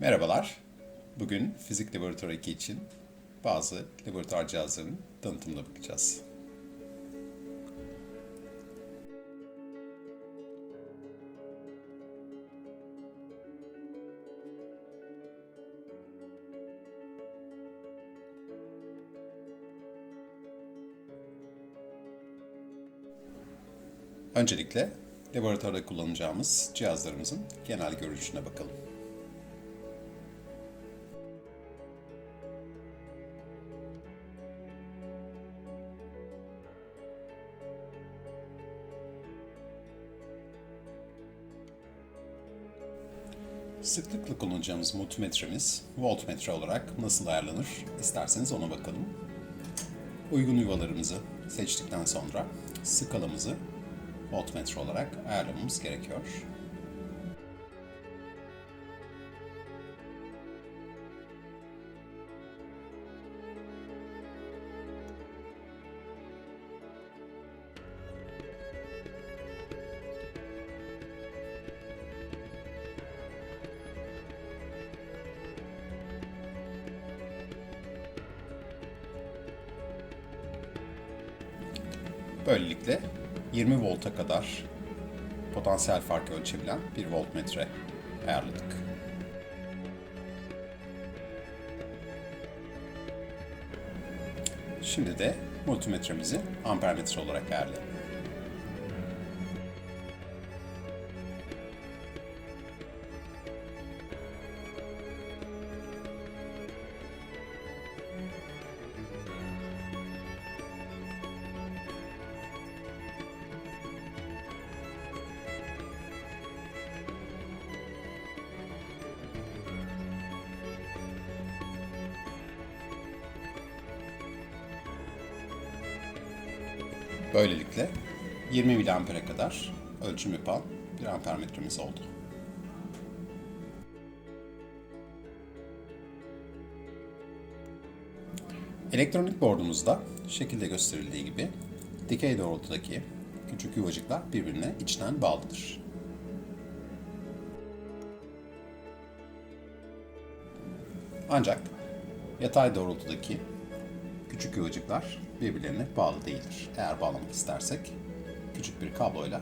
Merhabalar. Bugün Fizik Laboratuvarı 2 için bazı laboratuvar cihazlarının tanıtımına bakacağız. Öncelikle laboratuvarda kullanacağımız cihazlarımızın genel görünüşüne bakalım. Sıklıkla kullanacağımız multimetremiz voltmetre olarak nasıl ayarlanır isterseniz ona bakalım. Uygun yuvalarımızı seçtikten sonra skalamızı voltmetre olarak ayarlamamız gerekiyor. Böylelikle 20 volta kadar potansiyel farkı ölçebilen bir voltmetre ayarladık. Şimdi de multimetremizi ampermetre olarak ayarlayalım. Böylelikle 20 miliampere kadar ölçüm yapan bir ampermetremiz oldu. Elektronik bordumuzda şekilde gösterildiği gibi dikey doğrultudaki küçük yuvacıklar birbirine içten bağlıdır. Ancak yatay doğrultudaki küçük yuvacıklar birbirlerine bağlı değildir. Eğer bağlamak istersek küçük bir kabloyla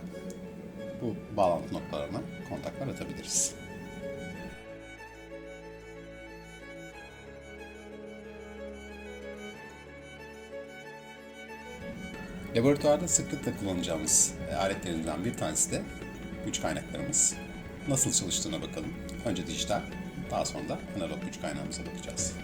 bu bağlantı noktalarına kontaklar atabiliriz. Laboratuvarda sıklıkla kullanacağımız aletlerinden bir tanesi de güç kaynaklarımız. Nasıl çalıştığına bakalım. Önce dijital, daha sonra da analog güç kaynağımıza bakacağız.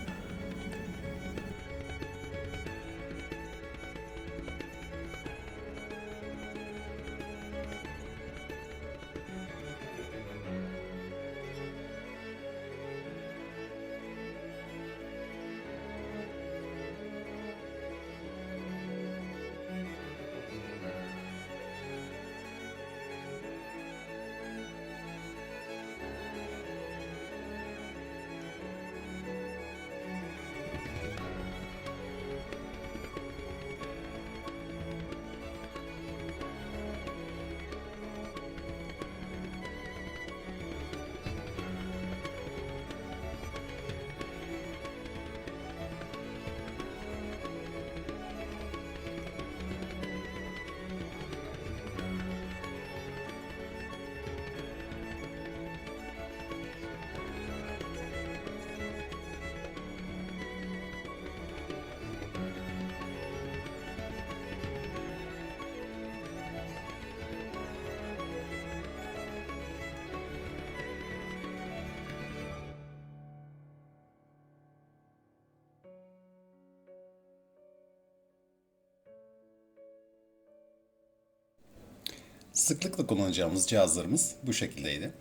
Sıklıkla kullanacağımız cihazlarımız bu şekildeydi.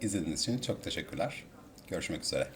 İzlediğiniz için çok teşekkürler. Görüşmek üzere.